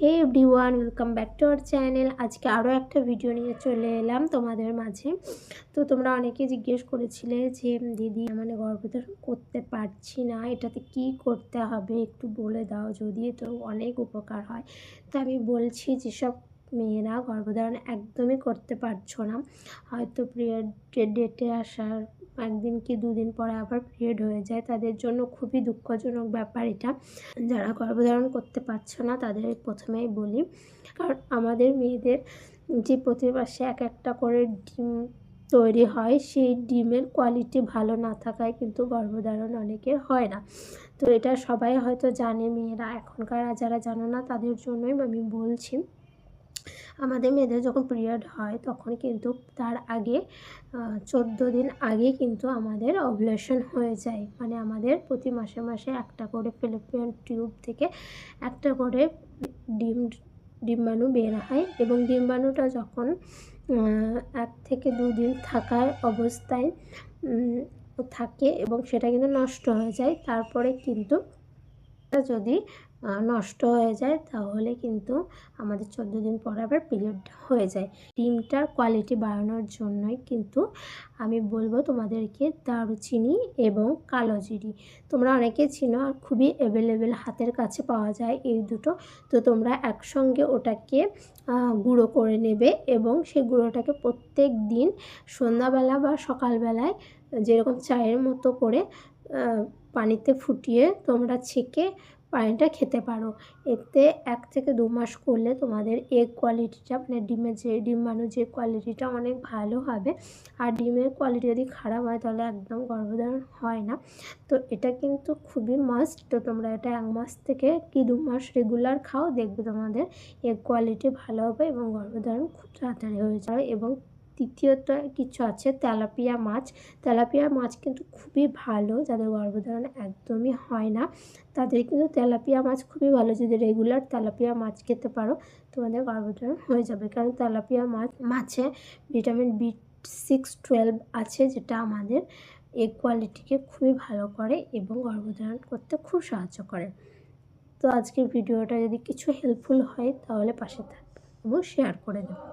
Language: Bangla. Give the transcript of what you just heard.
Hey everyone welcome back to our channel আজকে আরও একটা ভিডিও নিয়ে চলে এলাম তোমাদের মাঝে। তো তোমরা অনেকে জিজ্ঞেস করেছিলে যে, দিদি মানে গর্ভধারণ করতে পারছি না, এটাতে কি করতে হবে? একটু বলে দাও যদি। তো অনেক উপকার হয়। তো আমি বলছি, যেসব মেয়েরা গর্ভধারণ একদমই করতে পারছ না। হয়তো পিরিয়ড ডেটে আসার একদিন কি দুদিন পরে আবার পিরিয়ড হয়ে যায়। তাদের জন্য খুবই দুঃখজনক ব্যাপার এটা। যারা গর্ভধারণ করতে পারছ না, তাদের প্রথমেই বলি। কারণ আমাদের মেয়েদের যে প্রতি মাসে এক একটা করে ডিম তৈরি হয়, সেই ডিমের কোয়ালিটি ভালো না থাকায় কিন্তু গর্ভধারণ অনেকের হয় না। তো এটা সবাই হয়তো জানে, মেয়েরা এখনকার যারা জানো না, তাদের জন্যই আমি বলছি। আমাদের মেয়েদের যখন পিরিয়ড হয়, তখন কিন্তু তার আগে চোদ্দ দিন আগে কিন্তু আমাদের অবলেশন হয়ে যায়। মানে আমাদের প্রতি মাসে মাসে একটা করে ফিলিপিয়ান টিউব থেকে একটা করে ডিম, ডিম্বাণু বের হয় এবং ডিম্বাণুটা যখন এক থেকে দুদিন থাকার অবস্থায় থাকে এবং সেটা কিন্তু নষ্ট হয়ে যায়, তারপরে কিন্তু যদি নষ্ট হয়ে যায়, তাহলে কিন্তু আমাদের চোদ্দ দিন পর আবার পিরিয়ডটা হয়ে যায়। ডিমটার কোয়ালিটি বাড়ানোর জন্যই কিন্তু আমি বলব তোমাদেরকে দারুচিনি এবং কালো জিরি। তোমরা অনেকে চিনো আর খুবই অ্যাভেলেবেল হাতের কাছে পাওয়া যায় এই দুটো। তো তোমরা একসঙ্গে ওটাকে গুঁড়ো করে নেবে এবং সেই গুঁড়োটাকে প্রত্যেক দিন সন্ধ্যাবেলা বা সকালবেলায় যেরকম চায়ের মতো করে পানিতে ফুটিয়ে তোমরা ছেঁকে পানিটা খেতে পারো। এতে এক থেকে দু মাস করলে তোমাদের এগ কোয়ালিটিটা মানে ডিমের যে, ডিম মানুষ যে কোয়ালিটিটা অনেক ভালো হবে। আর ডিমের কোয়ালিটি যদি খারাপ হয় তাহলে একদম গর্ভধারণ হয় না। তো এটা কিন্তু খুবই মাস্ট তো তোমরা এটা এক মাস থেকে কি দু মাস রেগুলার খাও, দেখবে তোমাদের এগ কোয়ালিটি ভালো হবে এবং গর্ভধারণ খুব তাড়াতাড়ি হয়ে যাবে এবং তৃতীয়ত কিছু আছে, তেলাপিয়া মাছ। তেলাপিয়া মাছ কিন্তু খুবই ভালো, যাদের গর্ভধারণ একদমই হয় না। তাদের কিন্তু তেলাপিয়া মাছ খুবই ভালো, যদি রেগুলার তেলাপিয়া মাছ খেতে পারো, তোমাদের গর্ভধারণ হয়ে যাবে। কারণ তেলাপিয়া মাছ, মাছে ভিটামিন বি সিক্স টুয়েলভ আছে, যেটা আমাদের এগ কোয়ালিটিকে খুবই ভালো করে এবং গর্ভধারণ করতে খুব সাহায্য করে। তো আজকের ভিডিওটা যদি কিছু হেল্পফুল হয়, তাহলে পাশে থাকবে এবং শেয়ার করে দেবে।